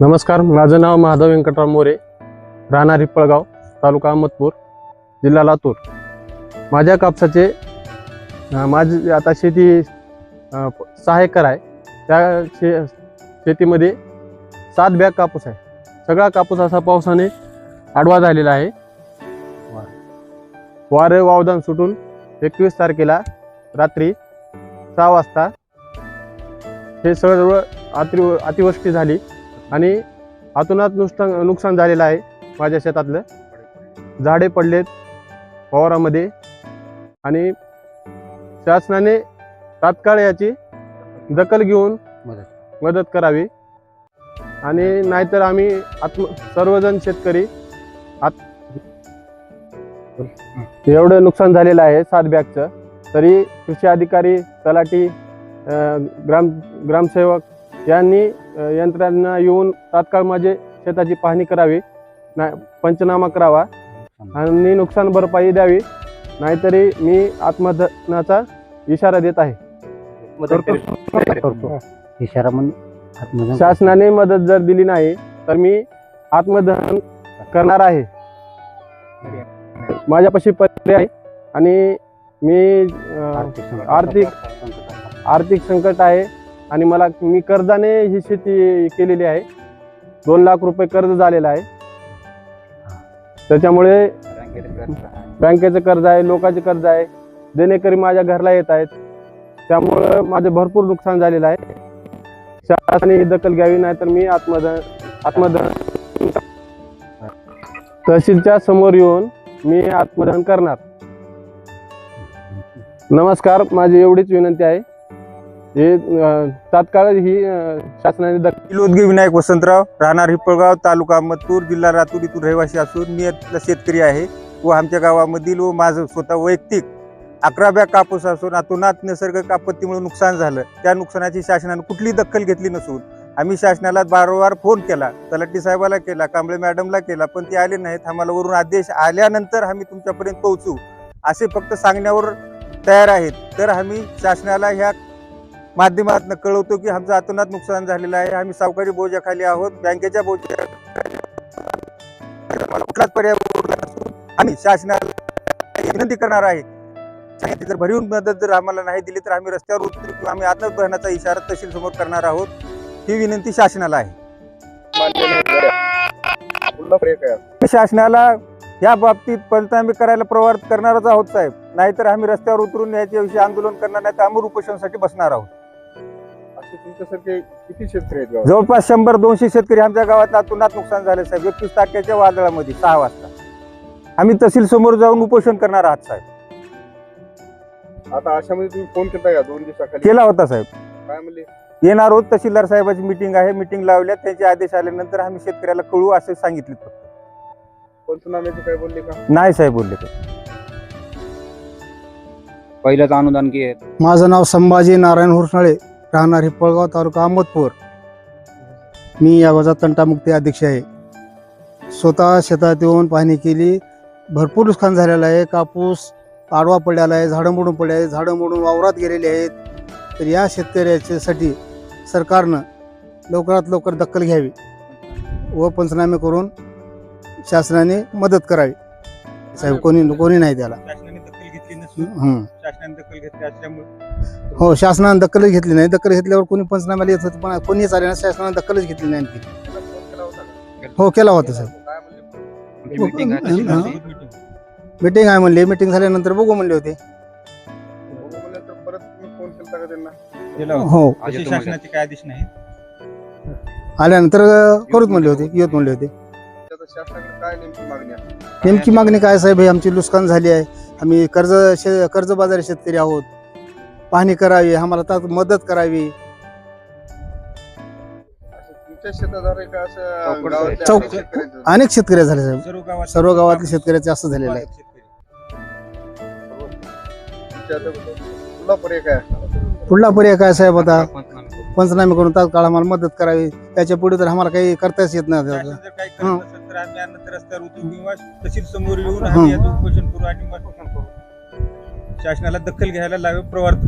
नमस्कार माझं नाव महादेव व्यंकटराव मोरे राहणार हिप्पळगाव तालुका अहमदपूर जिल्हा लातूर. माझ्या कापसाचे माझी आता शेती सहा एकर आहे. त्या शे शेतीमध्ये सात बॅग कापूस आहे. सगळा कापूस असा पावसाने आडवा झालेला आहे. वारे वावदान सुटून एकवीस तारखेला रात्री सहा वाजता हे सर्व अति अतिवृष्टी झाली. आणि हातोनात नुकसान नुकसान झालेलं आहे माझ्या शेतातलं. झाडे पडलेत वावरामध्ये आणि शासनाने तात्काळ याची दखल घेऊन मदत. करावी. आणि नाहीतर आम्ही आत्म सर्वजण शेतकरी आत एवढं नुकसान झालेलं आहे सात बॅगचं. तरी कृषी अधिकारी तलाठी ग्राम ग्रामसेवक यांनी यंत्रणा येऊन तात्काळ माझे शेताची पाहणी करावी ना पंचनामा करावा आणि नुकसान भरपाई द्यावी नाहीतरी मी आत्महत्येचा इशारा देत आहे. करतो. इशारा म्हणून आत्मदहन शासनाने मदत जर दिली नाही तर मी आत्मदहन करणार आहे. माझ्यापाशी पर्याय आहे आणि मी आर्थिक- आर्थिक संकट आहे. आणि मला मी कर्जाने ही शेती केलेली आहे. दोन लाख रुपये कर्ज झालेलं आहे. त्याच्यामुळे बँकेचं कर्ज आहे लोकांचे कर्ज आहे. देणेकरी माझ्या घरला येत आहेत. त्यामुळं माझं भरपूर नुकसान झालेलं आहे. शासनाने ही दखल घ्यावी नाही तर मी आत्मदहन आत्मदहन तहसीलच्या समोर येऊन मी आत्मदहन करणार. नमस्कार माझी एवढीच विनंती आहे. हे तात्काळ ही शासनाने दखल विनायक वसंतराव राहणार हिप्पळगाव तालुका अहमदपूर जिल्हा लातूर इथून रहिवासी असून मी शेतकरी आहे व आमच्या गावामधील व माझं स्वतः वैयक्तिक अकरा बॅग कापूस असून अतोनात नैसर्गिक आपत्तीमुळे नुकसान झालं. त्या नुकसानाची शासनाने कुठली दखल घेतली नसून आम्ही शासनाला वारंवार फोन केला. तलाठी साहेबाला केला कांबळे मॅडमला केला पण ते आले नाहीत. आम्हाला वरून आदेश आल्यानंतर आम्ही तुमच्यापर्यंत पोहोचू असे फक्त सांगण्यावर तयार आहेत. तर आम्ही शासनाला ह्या माध्यमातून कळवतो की आमचं अतोनात नुकसान झालेलं आहे. आम्ही सावकारी बोजाखाली आहोत. बँकेच्या बोजा आम्हाला कुठलाच पर्याय आम्ही शासनाला विनंती करणार आहे. जर भरीव मदत जर आम्हाला नाही दिली तर आम्ही रस्त्यावर उतरू किंवा आम्ही आत्मदहनाचा इशारा तहसील समोर करणार आहोत. ही विनंती शासनाला आहे. शासनाला या बाबतीत पंचनामे करायला प्रवर्त करणारच आहोत साहेब. नाहीतर आम्ही रस्त्यावर उतरून याच्याविषयी आंदोलन करणार नाही तर आम्ही उपोषणासाठी बसणार आहोत. असे तुमच्यासारखे किती शेतकरी आहेत गावात? जवळपास शंभर दोनशे शेतकरी आमच्या गावात अतोनात नुकसान झाले साहेब. एकवीस तारखेच्या वादळामध्ये सहा वाजता. आम्ही तहसील समोर जाऊन उपोषण करणार आहात साहेब. आता अशामध्ये तुम्ही फोन केला का दोन दिवसाखाली? केला होता साहेब. काय म्हणले? येणार आहोत. तहसीलदार साहेबाची मिटिंग आहे. मिटिंग लावल्यात. त्यांचे आदेश आल्यानंतर आम्ही शेतकऱ्याला कळू असे सांगितले फक्त. पंचनाम्याचे काय बोलले का? नाही साहेब बोलले ते. पहिलंच अनुदान घे. माझं नाव संभाजी नारायण हुरसाळे. राहणार हे पळगाव तालुका अहमदपूर. मी या गावचा तंटामुक्ती अध्यक्ष आहे. स्वतः शेतात येऊन पाहणी केली. भरपूर नुकसान झालेलं आहे. कापूस आडवा पडलेला आहे झाडं मोडून पडले आहेत झाडं मोडून वावरात गेलेली आहेत. तर या शेतकऱ्याच्यासाठी सरकारनं लवकरात लवकर दखल घ्यावी व पंचनामे करून शासनाने मदत करावी. साहेब कोणी कोणी नाही त्याला. घेतली नसून हं. शासनाने दखल घेतली असल्यामुळे. हो शासनाने दखलच घेतली नाही. दखल घेतल्यावर कोणी पंचनाम्याला येत होते पण कोणीच आले नाही शासनाने दखलच घेतली नाही आणखी. हो केला होता साहेब meeting आहे तशी हा. मिटिंग आहे म्हणले. मिटिंग झाल्यानंतर बघू म्हणले होते. हो. अजय तसे तुम्हाला- शासनाचे काय आदेश नाही आल्यानंतर करूच म्हणले होते. येत म्हणले होते. काय नेमकी मागणी आहे? नेमकी मागणी काय साहेब? हे आमची नुकसान झाली आहे. आम्ही कर्ज शे कर्जबाजारी शेतकरी आहोत. पाहणी करावी आम्हाला त्यात मदत करावी. असं तुमच्या शेतात आहे का असं चौकट गावातल्या चौक- अनेक शेतकऱ्यांचं? अनेक शेतकरी झाले साहेब. सर्व गावात सर्व गावातले शेतकऱ्याचे असं झालेलं आहे तुमच्या आता तुला पर्याय काय असणार? पुढला पर्याय काय साहेब आता? पंचनामे करू. पंचनामे करून तात्काळ आम्हाला मदत करावी त्याच्या पुढे तर आम्हाला काही करताच येत नाही आता. जर काही करत हं. नसेल तर आम्ही अन्नत्र रस्त्यावर उतरू किंवा तहसील समोर येऊन हं. आम्ही याचं उपोषण करू आणि मग शासनाला दखल घ्यायला लावे प्रवर्त